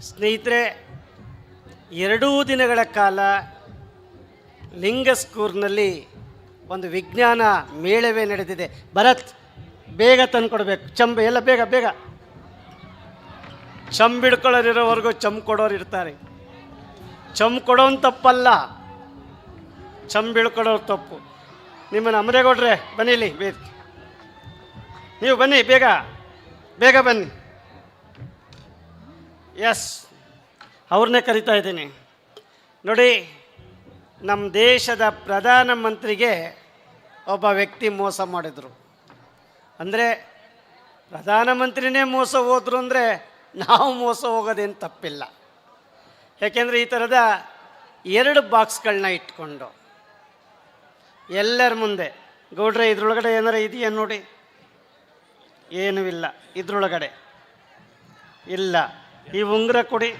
ಸ್ನೇಹಿತರೆ, ಎರಡೂ ದಿನಗಳ ಕಾಲ ಲಿಂಗಸ್ಕೂರ್ನಲ್ಲಿ ಒಂದು ವಿಜ್ಞಾನ ಮೇಳವೇ ನಡೆದಿದೆ. ಭರತ್, ಬೇಗ ತಂದುಕೊಡ್ಬೇಕು. ಚಂಬೆ, ಎಲ್ಲ ಬೇಗ ಬೇಗ. ಚಂಬಿಡ್ಕೊಳ್ಳೋರಿರೋವರೆಗೂ ಚಮ್ ಕೊಡೋರು ಇರ್ತಾರೆ. ಚಮ್ ಕೊಡೋನ್ ತಪ್ಪಲ್ಲ. ಚಂಬಿಡ್ಕೊಳ್ಳೋರು ತಪ್ಪು. ನಿಮ್ಮನ್ನು ಅಮರೇಗೌಡ್ರೆ ಬನ್ನಿ ಇಲ್ಲಿ ನೀವು ಬನ್ನಿ, ಬೇಗ ಬೇಗ ಬನ್ನಿ. ಎಸ್ ಅವ್ರನ್ನೇ ಕರಿತಾ ಇದ್ದೀನಿ. ನೋಡಿ ನಮ್ಮ ದೇಶದ ಪ್ರಧಾನಮಂತ್ರಿಗೆ ಒಬ್ಬ ವ್ಯಕ್ತಿ ಮೋಸ ಮಾಡಿದರು. ಅಂದರೆ ಪ್ರಧಾನಮಂತ್ರಿನೇ ಮೋಸ ಹೋದ್ರು ಅಂದರೆ ನಾವು ಮೋಸ ಹೋಗೋದೇನು ತಪ್ಪಿಲ್ಲ. ಯಾಕೆಂದರೆ ಈ ಥರದ ಎರಡು ಬಾಕ್ಸ್ಗಳನ್ನ ಇಟ್ಕೊಂಡು. ಎಲ್ಲರ ಮುಂದೆ. ಗೌಡ್ರೆ, ಇದ್ರೊಳಗಡೆ ಏನಾರ ಇದೆಯಾ ನೋಡಿ? ಏನೂ ಇಲ್ಲ. ಇದ್ರೊಳಗಡೆ. ಇಲ್ಲ. ಈ ಉಂಗುರ ಕೊಡಿ.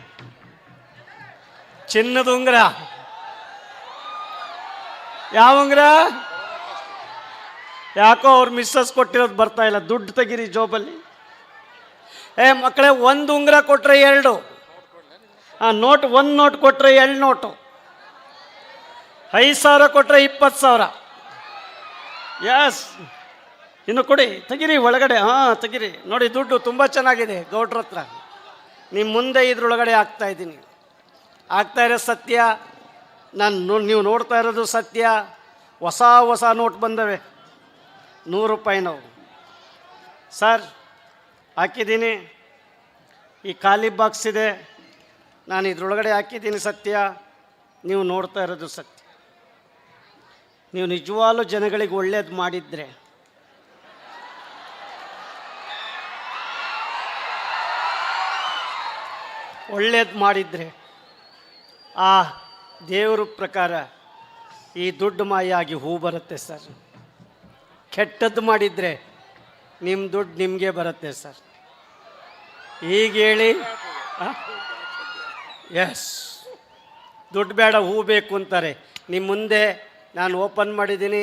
ಚಿನ್ನದ ಉಂಗುರ. ಯಾವ ಉಂಗುರ? ಯಾಕೋ ಅವ್ರು ಮಿಸ್ಸಸ್ ಕೊಟ್ಟಿರೋದು ಬರ್ತಾ ಇಲ್ಲ. ದುಡ್ಡು ತೆಗೀರಿ ಜೋಬಲ್ಲಿ. ಏ ಮಕ್ಕಳೇ, ಒಂದು ಉಂಗುರ ಕೊಟ್ಟರೆ ಎರಡು. ಆ, ನೋಟ್, ಒಂದು ನೋಟ್ ಕೊಟ್ಟರೆ ಎರಡು ನೋಟು. ಐದು ಸಾವಿರ ಕೊಟ್ಟರೆ ಇಪ್ಪತ್ತು ಸಾವಿರ. ಎಸ್ ಇನ್ನು ಕೊಡಿ. ತೆಗಿರಿ ಒಳಗಡೆ. ಹಾಂ, ತೆಗಿರಿ. ನೋಡಿ, ದುಡ್ಡು ತುಂಬ ಚೆನ್ನಾಗಿದೆ ಗೌಡ್ರ ಹತ್ರ. ನಿಮ್ಮ ಮುಂದೆ ಇದ್ರೊಳಗಡೆ ಆಗ್ತಾ ಇದ್ದೀನಿ. ಆಗ್ತಾ ಇರೋ ಸತ್ಯ, ನಾನು ನೀವು ನೋಡ್ತಾ ಇರೋದು ಸತ್ಯ, ಹೊಸ ಹೊಸ ನೋಟ್ ಬಂದವೆ. ನೂರು ರೂಪಾಯಿ ನಾವು. ಸರ್, ಹಾಕಿದ್ದೀನಿ. ಈ ಖಾಲಿ ಬಾಕ್ಸ್ ಇದೆ. ನಾನು ಇದ್ರೊಳಗಡೆ ಹಾಕಿದ್ದೀನಿ ಸತ್ಯ. ನೀವು ನೋಡ್ತಾ ಇರೋದು ಸತ್ಯ. ನೀವು ನಿಜವಾಗ್ಲೂ ಜನಗಳಿಗೆ ಒಳ್ಳೇದು ಮಾಡಿದರೆ ಒಳ್ಳೇದು ಮಾಡಿದರೆ ಆ ದೇವರ ಪ್ರಕಾರ ಈ ದುಡ್ಡು ಮಾಯಾಗಿ ಹೂ ಬರುತ್ತೆ ಸರ್. ಕೆಟ್ಟದ್ದು ಮಾಡಿದರೆ ನಿಮ್ಮ ದುಡ್ಡು ನಿಮಗೆ ಬರುತ್ತೆ ಸರ್. ಈಗ ಹೇಳಿ ಎಸ್ ದುಡ್ಡು ಬೇಡ, ಹೂ ಬೇಕು ಅಂತಾರೆ. ನಿಮ್ಮ ಮುಂದೆ ನಾನು ಓಪನ್ ಮಾಡಿದ್ದೀನಿ,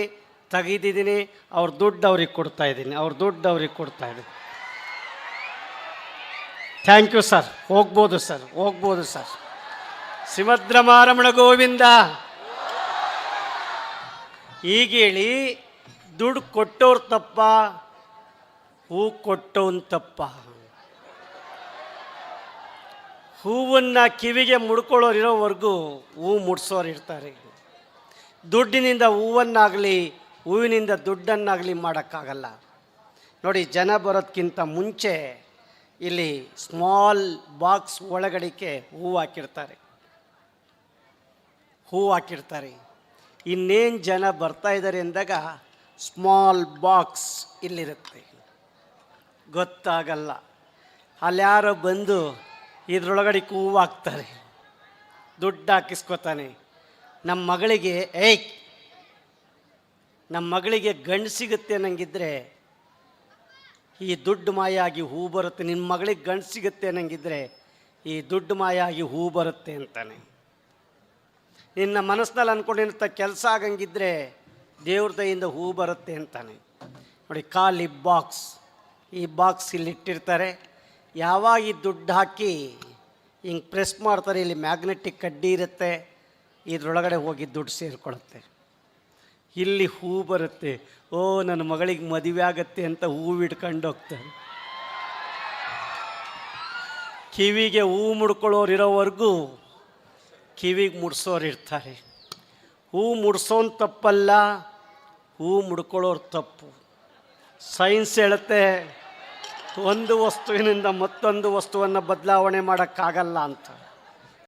ತೆಗೆದಿದ್ದೀನಿ, ಅವ್ರ ದುಡ್ಡು ಅವ್ರಿಗೆ ಕೊಡ್ತಾ ಇದ್ದೀನಿ, ಅವ್ರ ದುಡ್ಡು ಅವ್ರಿಗೆ ಕೊಡ್ತಾ ಇದ್ದೀನಿ. ಥ್ಯಾಂಕ್ ಯು ಸರ್ ಹೋಗ್ಬೋದು ಸರ್ ಹೋಗ್ಬೋದು ಸರ್ ಸಿಮದ್ರಮಾರಮಣ ಗೋವಿಂದ. ಈಗೇಳಿ ದುಡ್ಡು ಕೊಟ್ಟವ್ರ ತಪ್ಪ, ಹೂ ಕೊಟ್ಟವನ್ ತಪ್ಪ. ಹೂವನ್ನು ಕಿವಿಗೆ ಮುಡ್ಕೊಳ್ಳೋರು ಇರೋವರೆಗೂ ಹೂ ಮುಡ್ಸೋರು ಇರ್ತಾರೆ. ದುಡ್ಡಿನಿಂದ ಹೂವನ್ನಾಗಲಿ, ಹೂವಿನಿಂದ ದುಡ್ಡನ್ನಾಗಲಿ ಮಾಡೋಕ್ಕಾಗಲ್ಲ. ನೋಡಿ, ಜನ ಬರೋದಕ್ಕಿಂತ ಮುಂಚೆ ಇಲ್ಲಿ ಸ್ಮಾಲ್ ಬಾಕ್ಸ್ ಒಳಗಡೆಗೆ ಹೂ ಹಾಕಿರ್ತಾರೆ. ಹೂ ಹಾಕಿರ್ತಾರೆ. ಇನ್ನೇನು ಜನ ಬರ್ತಾ ಇದ್ದಾರೆ ಅಂದಾಗ ಸ್ಮಾಲ್ ಬಾಕ್ಸ್ ಇಲ್ಲಿರುತ್ತೆ. ಗೊತ್ತಾಗಲ್ಲ. ಅಲ್ಯಾರೋ ಯಾರೋ ಬಂದು ಇದ್ರೊಳಗಡೆ ಹೂವು ಹಾಕ್ತಾರೆ. ದುಡ್ಡು ಹಾಕಿಸ್ಕೊತಾನೆ. ನಮ್ಮ ಮಗಳಿಗೆ, ಏಯ್ ನಮ್ಮ ಮಗಳಿಗೆ ಗಂಡು ಸಿಗುತ್ತೆ ನಂಗಿದ್ರೆ ಈ ದುಡ್ಡು ಮಾಯಾಗಿ ಹೂ ಬರುತ್ತೆ ನಿನ್ನ ಮಗಳಿಗೆ ಗಂಡು ಸಿಗುತ್ತೆ ಅನ್ನಂಗಿದ್ರೆ ಈ ದುಡ್ಡು ಮಾಯಾಗಿ ಹೂ ಬರುತ್ತೆ ಅಂತಾನೆ. ನಿನ್ನ ಮನಸ್ಸಿನಲ್ಲಿ ಅಂದ್ಕೊಂಡಿರ್ತ ಕೆಲಸ ಆಗಂಗಿದ್ರೆ ದೇವ್ರ ದಯಿಂದ ಹೂ ಬರುತ್ತೆ ಅಂತಾನೆ. ನೋಡಿ, ಖಾಲಿ ಬಾಕ್ಸ್, ಈ ಬಾಕ್ಸ್ ಇಲ್ಲಿ ಇಟ್ಟಿರ್ತಾರೆ. ಯಾವಾಗ ಈ ದುಡ್ಡು ಹಾಕಿ ಹಿಂಗೆ ಪ್ರೆಸ್ ಮಾಡ್ತಾರೆ, ಇಲ್ಲಿ ಮ್ಯಾಗ್ನೆಟಿಕ್ ಕಡ್ಡಿ ಇರುತ್ತೆ, ಇದರೊಳಗಡೆ ಹೋಗಿ ದುಡ್ಡು ಸೇರಿಕೊಳ್ಳುತ್ತೆ ಇಲ್ಲಿ ಹೂ ಬರುತ್ತೆ. ಓ, ನನ್ನ ಮಗಳಿಗೆ ಮದುವೆ ಆಗತ್ತೆ ಅಂತ ಹೂವು ಇಟ್ಕೊಂಡು ಹೋಗ್ತಾರೆ ಕಿವಿಗೆ ಹೂ ಮುಡ್ಕೊಳ್ಳೋರು ಇರೋವರೆಗೂ ಕಿವಿಗೆ ಮುಡ್ಸೋರು ಇರ್ತಾರೆ ಹೂ ಮುಡ್ಸೋನ್ ತಪ್ಪಲ್ಲ, ಹೂ ಮುಡ್ಕೊಳ್ಳೋರು ತಪ್ಪು. ಸೈನ್ಸ್ ಹೇಳುತ್ತೆ, ಒಂದು ವಸ್ತುವಿನಿಂದ ಮತ್ತೊಂದು ವಸ್ತುವನ್ನು ಬದಲಾವಣೆ ಮಾಡೋಕ್ಕಾಗಲ್ಲ ಅಂತ.